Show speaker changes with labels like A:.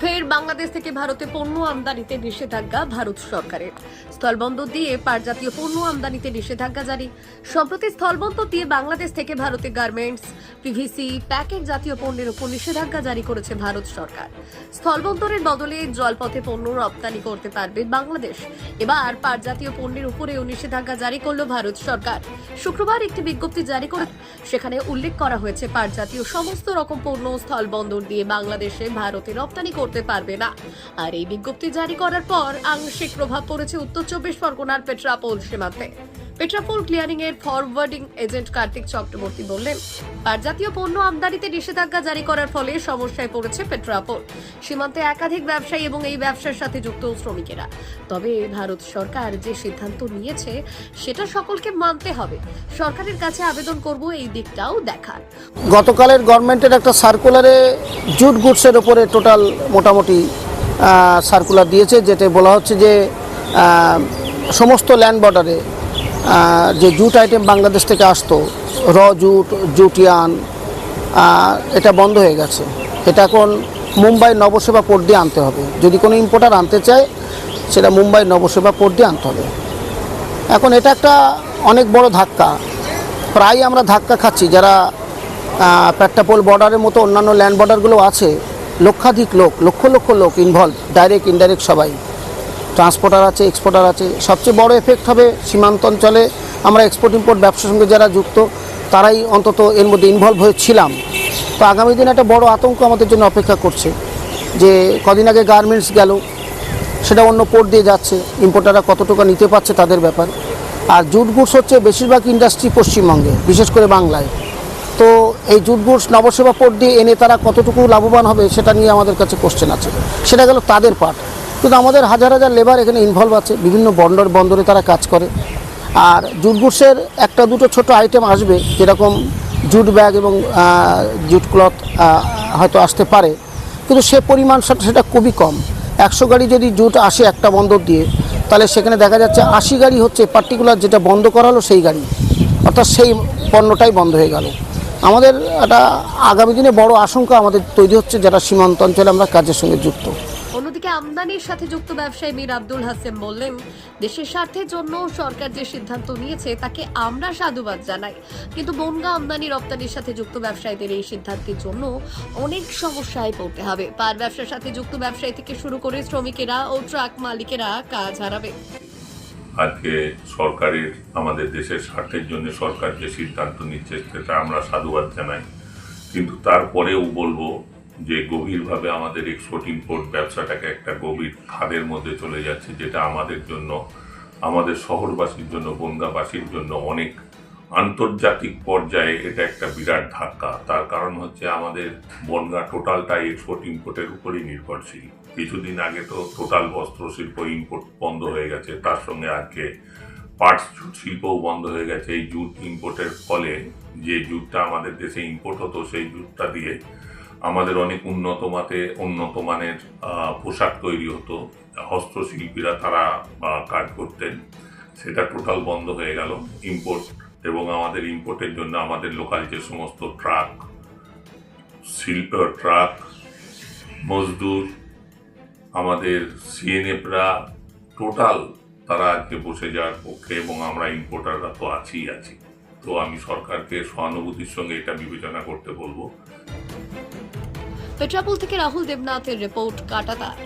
A: ফের বাংলাদেশ থেকে ভারতে পণ্য আমদানিতে নিষেধাজ্ঞা ভারত সরকারের। স্থলবন্দর দিয়ে পাট জাতীয় পণ্য আমদানিতে নিষেধাজ্ঞা জারি। সম্প্রতি স্থলবন্দর দিয়ে বাংলাদেশ থেকে ভারতে গার্মেন্টস পিভিসি প্যাকেট জাতীয় পণ্যের উপর নিষেধাজ্ঞা জারি করেছে ভারত সরকার। স্থলবন্দরের বদলে জলপথে পণ্য রপ্তানি করতে পারবে বাংলাদেশ। এবার পাট জাতীয় পণ্যের উপরেও নিষেধাজ্ঞা জারি করল ভারত সরকার। শুক্রবার একটি বিজ্ঞপ্তি জারি করে সেখানে উল্লেখ করা হয়েছে পাট জাতীয় সমস্ত রকম পণ্য স্থলবন্দর দিয়ে বাংলাদেশে ভারতে রপ্তানি করতে পারবে না। আর এই বিজ্ঞপ্তি জারি করার পর আংশিক প্রভাব পড়েছে উত্তর চব্বিশ পরগনার পেট্রাপোল সীমান্তে। পেট্রাপোল ক্লিয়ারিং এর ফরওয়ার্ডিং এজেন্ট কার্তিক চক্রবর্তী বললেন জাতীয় পণ্য আমদানিতে নিষেধাজ্ঞা জারি করার ফলে সমস্যায় পড়েছে পেট্রাপোল। সীমান্তে একাধিক ব্যবসায়ী এবং এই ব্যবসার সাথে যুক্ত শ্রমিকেরা। তবে ভারত সরকার যে সিদ্ধান্ত নিয়েছে, সেটা সকলকে মানতে হবে। সরকারের কাছে আবেদন করব এই দিকটাও দেখার।
B: গতকালের গভর্নমেন্টের একটা সার্কুলারে জুট গুডসের ওপরে টোটাল মোটামুটি সার্কুলার দিয়েছে যেটা বলা হচ্ছে যে সমস্ত ল্যান্ড বর্ডারে যে জুট আইটেম বাংলাদেশ থেকে আসতো র জুট জুটিয়ান এটা বন্ধ হয়ে গেছে। এটা এখন মুম্বাই নবসেবা পোর্ট দিয়ে আনতে হবে। যদি কোনো ইম্পোর্টার আনতে চায় সেটা মুম্বাই নবসেবা পোর্ট দিয়ে আনতে হবে। এখন এটা একটা অনেক বড় ধাক্কা। প্রায় আমরা ধাক্কা খাচ্ছি যারা আহ, পেট্টাপোল বর্ডারের মতো অন্যান্য ল্যান্ড বর্ডারগুলো আছে লক্ষাধিক লোক লক্ষ লক্ষ লোক ইনভলভ ডাইরেক্ট ইনডাইরেক্ট সবাই। ট্রান্সপোর্টার আছে, এক্সপোর্টার আছে। সবচেয়ে বড় এফেক্ট হবে সীমান্ত অঞ্চলে আমরা এক্সপোর্ট ইম্পোর্ট ব্যবসার সঙ্গে যারা যুক্ত, তারাই অন্তত এর মধ্যে ইনভলভ হয়েছিলাম তো আগামী দিনে একটা বড় আতঙ্ক আমাদের জন্য অপেক্ষা করছে, যে কদিন আগে গার্মেন্টস গেল, সেটা অন্য পোর্ট দিয়ে যাচ্ছে ইম্পোর্টাররা কতটুকু নিতে পারছে তাদের ব্যাপার। আর জুট গুডস হচ্ছে বেশিরভাগ ইন্ডাস্ট্রি পশ্চিমবঙ্গে, বিশেষ করে বাংলায়। তো এই জুট গুডস নবসেবা পোর্ট দিয়ে এনে তারা কতটুকু লাভবান হবে, সেটা নিয়ে আমাদের কাছে কোশ্চেন আছে। সেটা গেল তাদের পার্ট কিন্তু আমাদের হাজার হাজার লেবার এখানে ইনভলভ আছে, বিভিন্ন বন্দর বন্দরে তারা কাজ করে। আর জুট গুডসের একটা দুটো ছোট আইটেম আসবে, যেরকম জুট ব্যাগ এবং জুট ক্লথ হয়তো আসতে পারে। কিন্তু সে পরিমাণ সেটা- খুবই কম। একশো গাড়ি যদি জুট আসে একটা বন্দর দিয়ে, তাহলে সেখানে দেখা যাচ্ছে আশি গাড়ি হচ্ছে পার্টিকুলার যেটা বন্ধ করা হলো সেই গাড়ি। অর্থাৎ সেই পণ্যটাই বন্ধ হয়ে গেল। আমাদের একটা আগামী দিনে বড় আশঙ্কা আমাদের তৈরি হচ্ছে যারা সীমান্ত অঞ্চলে আমরা কাজের সঙ্গে যুক্ত।
A: আমদানির সাথে যুক্ত ব্যবসায়ী মীর আব্দুল হাসেম বললেন, দেশের স্বার্থের জন্য সরকার যে সিদ্ধান্ত নিয়েছে, তাকে আমরা সাধুবাদ জানাই। কিন্তু বনগা আমদানি রপ্তানির সাথে যুক্ত ব্যবসায়ীদের এই সিদ্ধান্তের জন্য অনেক সমস্যায় পড়তে হবে। পার ব্যবসার সাথে যুক্ত ব্যবসায়ী থেকে শুরু করে শ্রমিকেরা ও ট্রাক মালিকেরা কাজ হারাবে।
C: আজকে সরকারের, আমাদের দেশের স্বার্থের জন্য সরকার যে সিদ্ধান্ত নিচ্ছে, সেটা আমরা সাধুবাদ জানাই। কিন্তু তারপরেও বলব যে গভীরভাবে আমাদের এক্সপোর্ট ইম্পোর্ট ব্যবসাটাকে একটা গভীর খাদের মধ্যে চলে যাচ্ছে, যেটা আমাদের জন্য, আমাদের শহরবাসীর জন্য বনগাবাসীর জন্য অনেক আন্তর্জাতিক পর্যায়ে এটা একটা বিরাট ধাক্কা। তার কারণ হচ্ছে আমাদের বনগা টোটালটাই এক্সপোর্ট ইম্পোর্টের উপরই নির্ভরশীল। কিছুদিন আগে তো টোটাল বস্ত্র শিল্প ইম্পোর্ট বন্ধ হয়ে গেছে, তার সঙ্গে আজকে পার্টস জুট শিল্পও বন্ধ হয়ে গেছে। এই জুট ইম্পোর্টের ফলে যে জুটটা আমাদের দেশে ইম্পোর্ট হতো, সেই জুটটা দিয়ে আমাদের অনেক উন্নত মাতে, উন্নত মানের পোশাক তৈরি হতো। হস্তশিল্পীরা তারা কাজ করতেন। সেটা টোটাল বন্ধ হয়ে গেল। ইম্পোর্ট এবং আমাদের ইম্পোর্টের জন্য আমাদের লোকাল যে সমস্ত ট্রাক শিল্প ট্রাক মজদুর, আমাদের সিএনএফরা টোটাল তারা আজকে বসে যাওয়ার পক্ষে এবং আমরা ইম্পোর্টাররা তো আছিই, আছি। তো আমি সরকারকে সহানুভূতির সঙ্গে এটা বিবেচনা করতে বলব।
A: পেট্রাপোল থেকে রাহুল দেবনাথের রিপোর্ট কাটাতার।